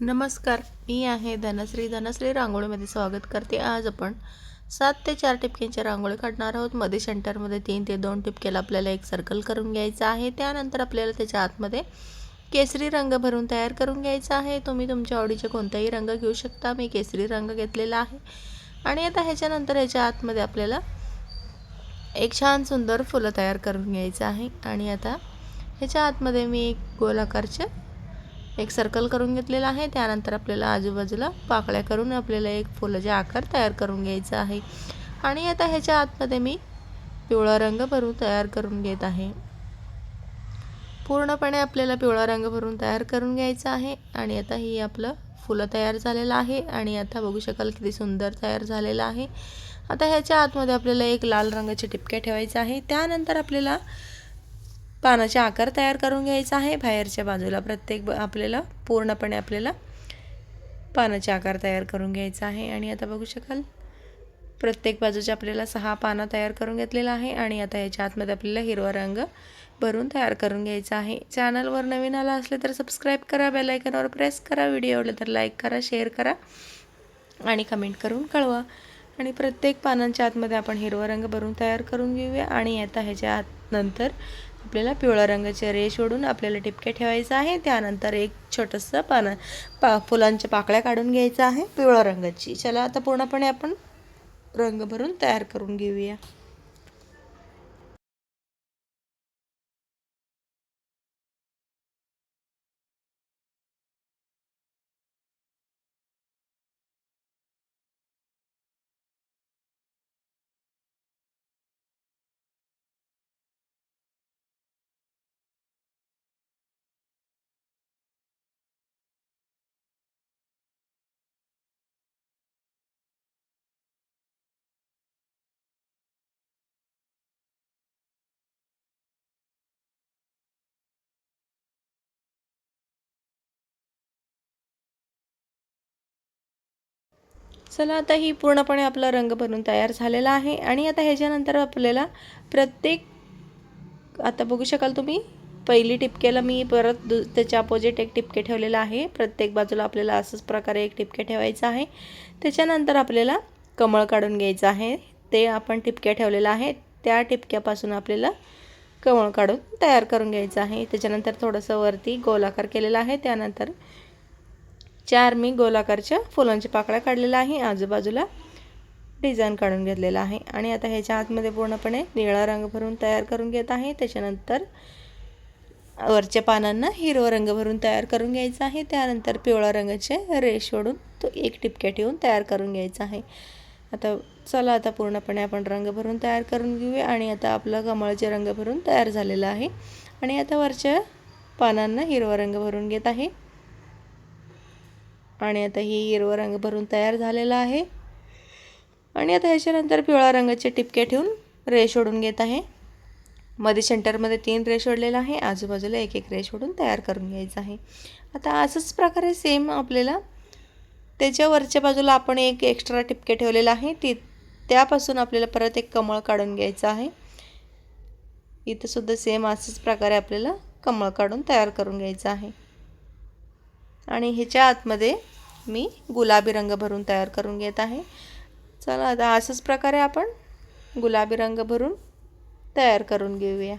नमस्कार मी आहे धनश्री. धनश्री रांगोळीमध्ये स्वागत करते. आज आपण सात ते चार टिपक्यांच्या रांगोळी काढणार आहोत. मध्ये सेंटरमध्ये तीन ते दोन टिपक्याला आपल्याला एक सर्कल करून घ्यायचं आहे. त्यानंतर आपल्याला त्याच्या आतमध्ये केसरी रंग भरून तयार करून घ्यायचा आहे. तुम्ही तुमच्या आवडीचे कोणताही रंग घेऊ शकता. मी केसरी रंग घेतलेला आहे. आणि आता ह्याच्यानंतर ह्याच्या आतमध्ये आपल्याला एक छान सुंदर फुलं तयार करून घ्यायचं आहे. आणि आता ह्याच्या आतमध्ये मी एक गोलाकारचे एक सर्कल करून घेतलेला आहे. त्यानंतर आपल्याला आजूबाजूला पाकळ्या करून आपल्याला एक फुलाचे आकार तयार करून घ्यायचा आहे. आणि आता ह्याच्या आतमध्ये मी पिवळा रंग भरून तयार करून घेत आहे. पूर्णपणे आपल्याला पिवळा रंग भरून तयार करून घ्यायचा आहे. आणि आता ही आपलं फुलं तयार झालेलं आहे. आणि आता बघू शकाल किती सुंदर तयार झालेलं आहे. आता ह्याच्या आतमध्ये आपल्याला एक लाल रंगाची टिपक्या ठेवायचं आहे. त्यानंतर आपल्याला पानाचा आकार तयार करून घ्यायचा आहे. बाहेरच्या बाजूला प्रत्येक आपल्याला पूर्णपणे आपल्याला पानाचे आकार तयार करून घ्यायचा आहे. आणि आता बघू शकाल प्रत्येक बाजूच्या आपल्याला सहा पानं तयार करून घेतलेला आहे. आणि आता याच्या आतमध्ये आपल्याला हिरवा रंग भरून तयार करून घ्यायचा आहे. चॅनलवर नवीन आला असले तर सबस्क्राईब करा बेलायकनवर प्रेस करा व्हिडिओ आवडले तर लाईक करा शेअर करा आणि कमेंट करून कळवा. आणि प्रत्येक पानांच्या आतमध्ये आपण हिरवा रंग भरून तयार करून घेऊया. आणि आता ह्याच्या आत नंतर आपल्याला पिवळ्या रंगाचे रेश ओढून आपल्याला टिपके ठेवायचं आहे. त्यानंतर एक छोटंसं पाना पा फुलांच्या पाकळ्या काढून घ्यायचं आहे पिवळ्या रंगाची. चला आता पूर्णपणे आपण रंग भरून तयार करून घेऊया. चला आता ही पूर्णपणे आपला रंग भरून तयार झालेला आहे. आणि आता ह्याच्यानंतर आपल्याला प्रत्येक आता बघू शकाल तुम्ही पहिली टिपक्याला मी परत दु त्याच्या अपोजिट एक टिपके ठेवलेला आहे. प्रत्येक बाजूला आपल्याला असंच प्रकारे एक टिपके ठेवायचं आहे. त्याच्यानंतर आपल्याला कमळ काढून घ्यायचं आहे. ते आपण टिपक्या ठेवलेलं आहे. त्या टिपक्यापासून आपल्याला कमळ काढून तयार करून घ्यायचं आहे. त्याच्यानंतर थोडंसं वरती गोलाकार केलेला आहे. त्यानंतर चार मी गोलाकारच्या फुलांच्या पाकळ्या काढलेल्या आहे. आजूबाजूला डिझाईन काढून घेतलेला आहे. आणि आता ह्याच्या आतमध्ये पूर्णपणे निळा रंग भरून तयार करून घेत आहे. त्याच्यानंतर वरच्या पानांना हिरवा रंग भरून तयार करून घ्यायचा आहे. त्यानंतर पिवळा रंगाचे रेश ओढून तो एक टिपक्या ठेवून तयार करून घ्यायचा आहे. आता चला आता पूर्णपणे आपण रंग भरून तयार करून घेऊया. आणि आता आपलं कमळचे रंग भरून तयार झालेलं आहे. आणि आता वरच्या पानांना हिरवा रंग भरून घेत आहे. आणि आता ही हिरवा रंग भरून तयार झालेला आहे. आणि आता ह्याच्यानंतर पिवळा रंगाचे टिपके ठेवून रेश ओढून घेत आहे. मध्ये सेंटरमध्ये तीन रेश ओढलेला आहे. आजूबाजूला एक एक रेश ओढून तयार करून घ्यायचं आहे. आता असंच प्रकारे सेम आपल्याला त्याच्या वरच्या बाजूला आपण एक एक्स्ट्रा टिपके ठेवलेला आहे. ती त्यापासून आपल्याला परत एक कमळ काढून घ्यायचं आहे. इथंसुद्धा सेम असंच प्रकारे आपल्याला कमळ काढून तयार करून घ्यायचं आहे. आणि ह्याच्या आतमध्ये मी गुलाबी रंग भरून तयार करून घेत आहे. चला आता असंच प्रकारे आपण गुलाबी रंग भरून तयार करून घेऊया.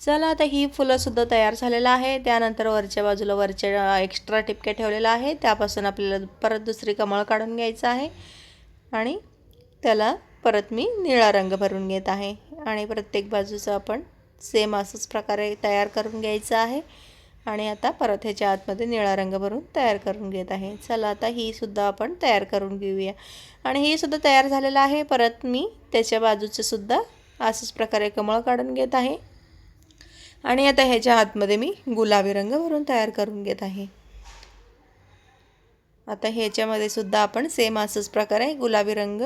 चला आता ही फुलंसुद्धा तयार झालेलं आहे. त्यानंतर वरच्या बाजूला वरच्या एक्स्ट्रा टिपक्या ठेवलेला आहे त्यापासून आपल्याला परत दुसरी कमळ काढून घ्यायचं आहे. आणि त्याला परत मी निळा रंग भरून घेत आहे. आणि प्रत्येक बाजूचं आपण सेम असंच प्रकारे तयार करून घ्यायचं आहे. आणि आता परत ह्याच्या आतमध्ये निळा रंग भरून तयार करून घेत आहे. चला आता ही सुद्धा आपण तयार करून घेऊया. आणि ही सुद्धा तयार झालेलं आहे. परत मी त्याच्या बाजूचे सुद्धा असंच प्रकारे कमळ काढून घेत आहे. आणि आता ह्याच्या आतमध्ये मी गुलाबी रंग भरून तयार करून घेत आहे. आता ह्याच्यामध्ये सुद्धा आपण सेम असंच प्रकारे गुलाबी रंग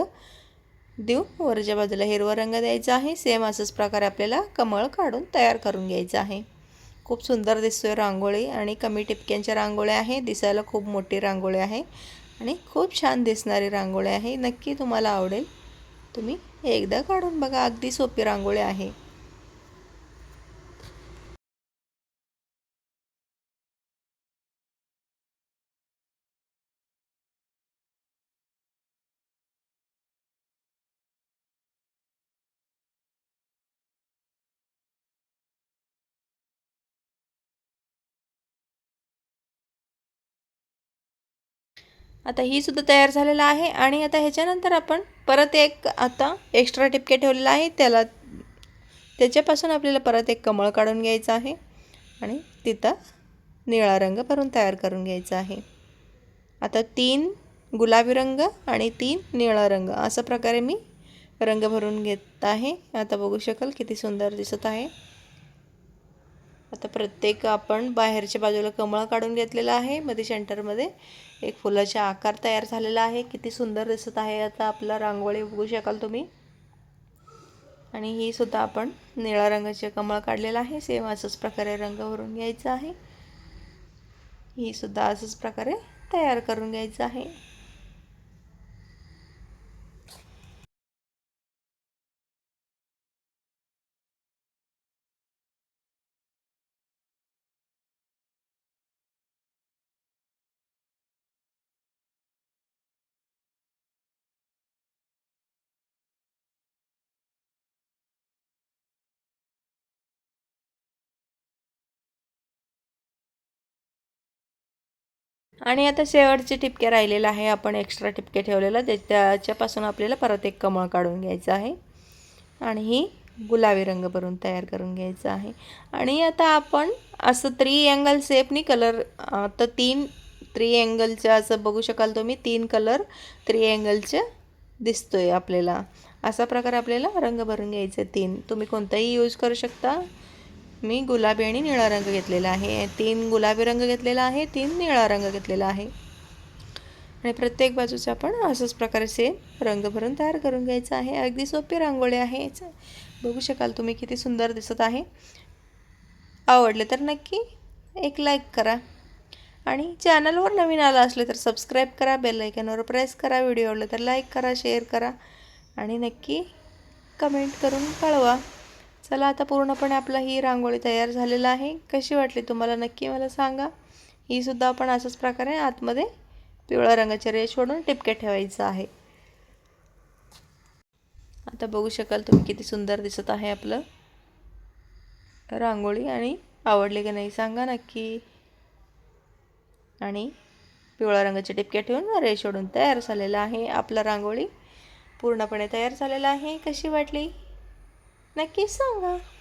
देऊ वरच्या बाजूला हिरवा रंग द्यायचा आहे. सेम असंच प्रकारे आपल्याला कमळ काढून तयार करून घ्यायचं आहे. खूप सुंदर दिसतोय रांगोळी आणि कमी टिपक्यांच्या रांगोळ्या आहे. दिसायला खूप मोठी रांगोळी आहे आणि खूप छान दिसणारी रांगोळी आहे. नक्की तुम्हाला आवडेल. तुम्ही एकदा काढून बघा. अगदी सोपी रांगोळी आहे. आता ही सुद्धा तयार झालेलं आहे आणि आता ह्याच्यानंतर आपण परत एक आता एक्स्ट्रा टिपके ठेवलेला आहे. त्याला त्याच्यापासून आपल्याला परत एक कमळ काढून घ्यायचं आहे आणि तिथं निळा रंग भरून तयार करून घ्यायचा आहे. आता तीन गुलाबी रंग आणि तीन निळा रंग अशा प्रकारे मी रंग भरून घेत आहे. आता बघू शकाल किती सुंदर दिसत आहे. आता प्रत्येक आपण बाहेरच्या बाजूला कमळ काढून घेतलेला आहे. मध्ये सेंटरमध्ये एक फुलाचा आकार तयार झालेला आहे. किती सुंदर दिसत आहे आता आपला रांगोळी बघू शकाल तुम्ही. आणि ही सुद्धा आपण निळ्या रंगाचे कमळ काढलेलं आहे. सेम असंच प्रकारे रंग भरून घ्यायचा आहे. ही सुद्धा असंच प्रकारे तयार करून घ्यायचं आहे. आणि आता शेवटचे टिपके राहिलेलं आहे. आपण एक्स्ट्रा टिपके ठेवलेलं ते त्याच्यापासून आपल्याला परत एक कमळ काढून घ्यायचं आहे. आणि ही गुलाबी रंग भरून तयार करून घ्यायचं आहे. आणि आता आपण असं थ्री अँगल सेपनी कलर तर तीन थ्री अँगलचं असं बघू शकाल तुम्ही. तीन कलर थ्री अँगलचं दिसतोय आपल्याला. असा प्रकार आपल्याला रंग भरून घ्यायचा तीन. तुम्ही कोणताही यूज करू शकता. मी गुलाबी आणि निळा रंग घेतलेला आहे. तीन गुलाबी रंग घेतलेला आहे तीन निळा रंग घेतलेला आहे. आणि प्रत्येक बाजूचा आपण असंच प्रकारे सेम रंग भरून तयार करून घ्यायचं आहे. अगदी सोपी रांगोळी आहे. बघू शकाल तुम्ही किती सुंदर दिसत आहे. आवडले तर नक्की एक लाईक करा. आणि चॅनलवर नवीन आला असले तर सबस्क्राईब करा बेल आयकॉनवर प्रेस करा व्हिडिओ आवडले तर लाईक करा शेअर करा. आणि नक्की कमेंट करून कळवा. चला आता पूर्णपणे आपला ही रांगोळी तयार झालेला आहे. कशी वाटली तुम्हाला नक्की मला सांगा. ही सुद्धा आपण असंच प्रकारे आतमध्ये पिवळ्या रंगाचे रेश सोडून टिपके ठेवायचं आहे. आता बघू शकाल तुम्ही किती सुंदर दिसत आहे आपलं रांगोळी आणि आवडली की नाही सांगा नक्की. आणि पिवळ्या रंगाचे टिपके ठेवून रेश सोडून तयार झालेलं आहे. आपला रांगोळी पूर्णपणे तयार झालेलं आहे. कशी वाटली? नक्की सांगा ah.